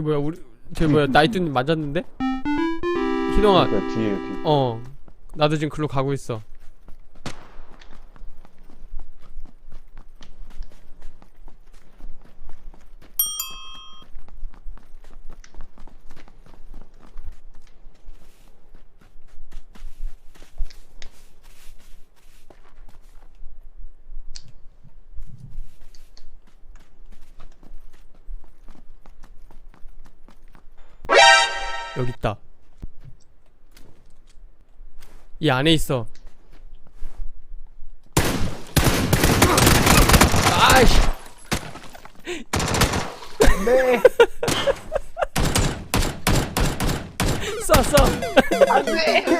저기 뭐야 우리 저기 뭐야 나이뚜님 맞았는데? 희동아 그 뒤에 뒤. 어 나도 지금 글로 가고 있어 여기 있다 이 안에 있어. 아이씨. 네. 쏴, 쏴. 안돼.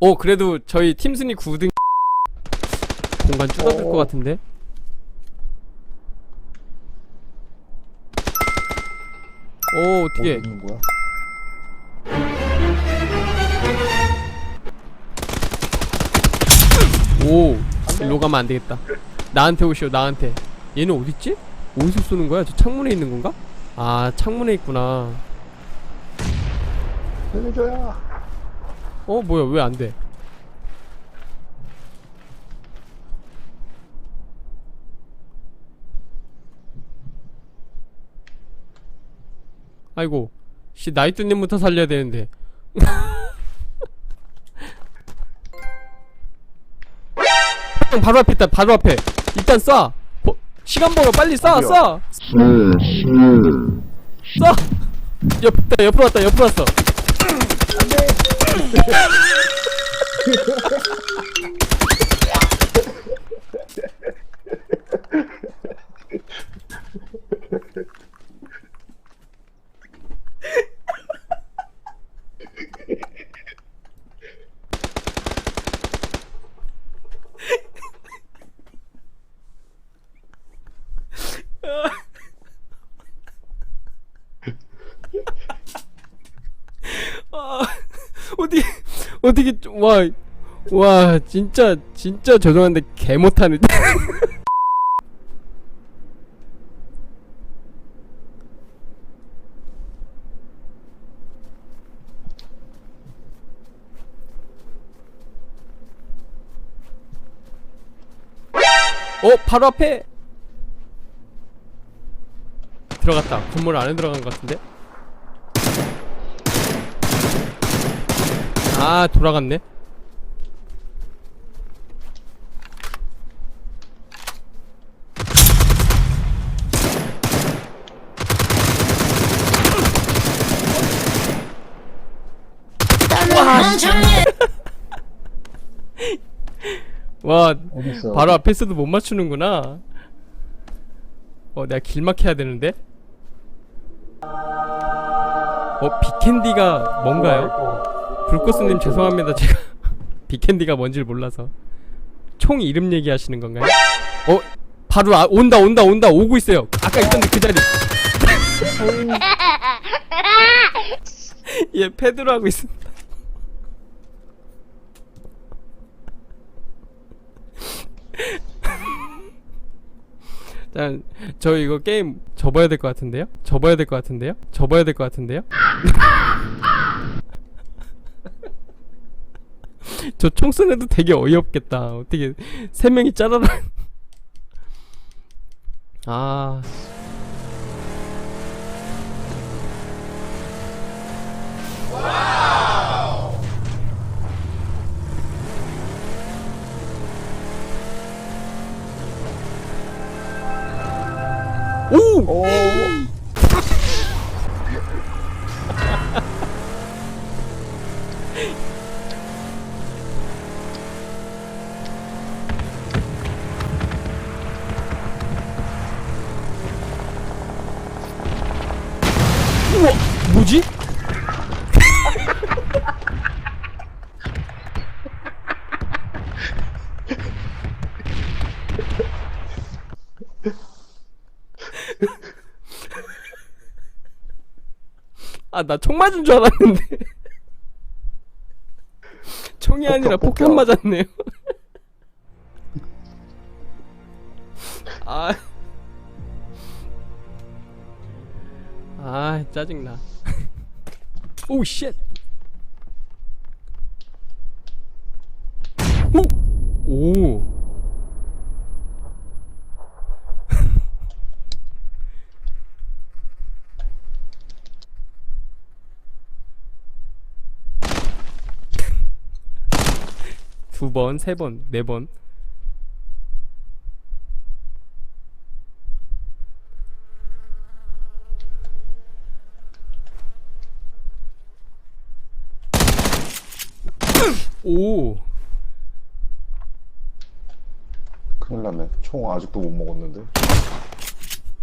오, 그래도 저희 팀 순위 9등. 공간 줄어들 오. 것 같은데? 오, 어떻게. 있는 거야? 오, 일로 가면 안 되겠다. 나한테 오시오, 나한테. 얘는 어딨지? 어디서 쏘는 거야? 저 창문에 있는 건가? 아, 창문에 있구나. 살려줘야. 어, 뭐야, 왜 안 돼? 아이고, 씨, 나이뚜님부터 살려야 되는데. 형, 바로 앞에 있다, 바로 앞에. 일단 쏴! 버, 시간 벌어, 빨리 쏴? 쏴! 쏴! 옆, 나 옆으로 왔다, 옆으로 왔어. 아, 어디, 어떻게, 좀- 와, 와, 진짜, 진짜 죄송한데, 개 못하네. 어, 바로 앞에! 들어갔다. 건물 안에 들어간 것 같은데? 아 돌아갔네. 와 어디 있어? 바로 앞에서도 못 맞추는구나. 어 내가 길 막혀야 되는데? 어 비캔디가 뭔가요? 불꽃스님 죄송합니다 제가 비캔디가 뭔지를 몰라서 총 이름 얘기하시는 건가요? 어 바로 아, 온다 온다 온다 오고 있어요 아까 있던데 그 자리 얘 패드로 하고 있습니다 자, 저 이거 게임 접어야 될 것 같은데요? 접어야 될 것 같은데요? 접어야 될 것 같은데요? 저 총선에도 되게 어이없겠다. 어떻게 세 명이 짜라라. 아. 오! 오. 아, 나 총 맞은 줄 알았는데. 총이 아니라 폭격, 폭탄. 맞았네요. 아. 아, 짜증나. 오, 쉣. 오. 오. 두 번, 세 번, 네 번. 오. 큰일 났네. 총 아직도 못 먹었는데.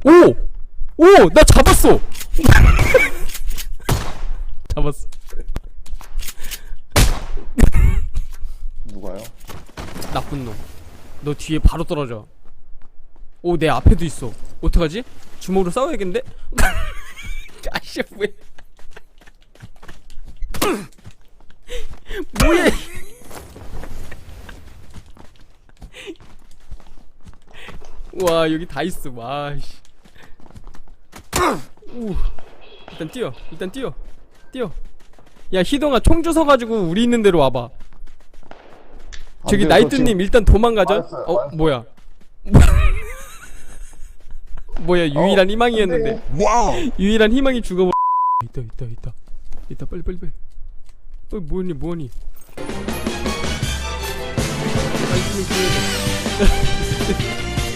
오! 오! 나 잡았어! 잡았어. 누가요? 나쁜 놈. 너 뒤에 바로 떨어져. 오, 내 앞에도 있어. 어떡하지? 주먹으로 싸워야겠는데? 아씨, 왜? 뭐야? 와, 여기 다 있어. 와, 씨. 우. 일단 뛰어. 일단 뛰어. 뛰어. 야, 희동아 총 주워가지고 우리 있는 데로 와봐. 저기 저 나이트님 일단 도망가죠. 맞았어요, 어 맞았어요. 뭐야? 뭐야 유일한 희망이었는데 안 돼. 와우. 유일한 희망이 죽어버. 있다 있다 있다 있다 빨리 빨리 빨리. 어 뭐니 뭐니? 나이트님 구해줘.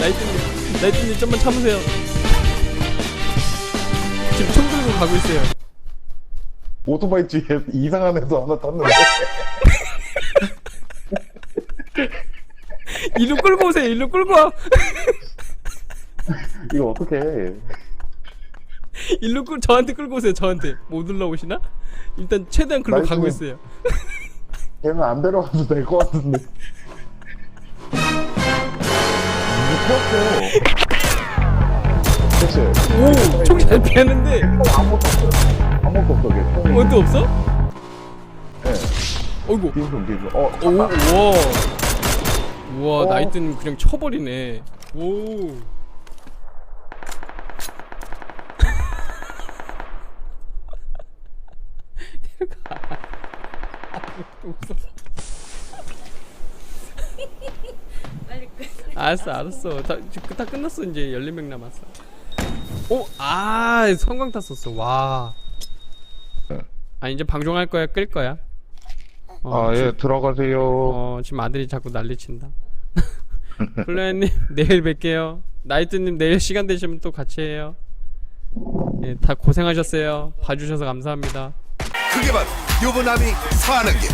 나이트님 나이트님 좀만 참으세요. 지금 총 들고 가고 있어요. 오토바이 뒤에 이상한 애도 하나 탔는데. 일로 끌고 오세요. 일로 끌고 와. 이거 어떡해. 일로 끌 저한테 끌고 오세요. 저한테 못 올라오시나? 일단 최대한 끌고 가고. 있어요. 걔는 안 데려가도 될 것 같은데. 이거 튀었어. 그치? 오, 총 잘 피하는데 아무것도 없어. 아무것도 없어, 걔. 뭐도 없어? 네. 어이구. 빈손, 빈손. 어, 오. 우와, 어. 나이트는 그냥 쳐버리네. 오. 내려가. 웃어. 빨리 끝. 알았어, 알았어. 다, 지금 다 끝났어. 이제 14명 남았어. 오, 아, 성광 탔었어. 와. 네. 아, 이제 방종할 거야? 끌 거야? 어, 아, 예, 들어가세요. 어 지금 아들이 자꾸 난리친다. 플로야님 내일 뵐게요. 나이트님 내일 시간 되시면 또 같이 해요. 예 다 고생하셨어요. 봐주셔서 감사합니다. 그게 바로 유부남이 사는 길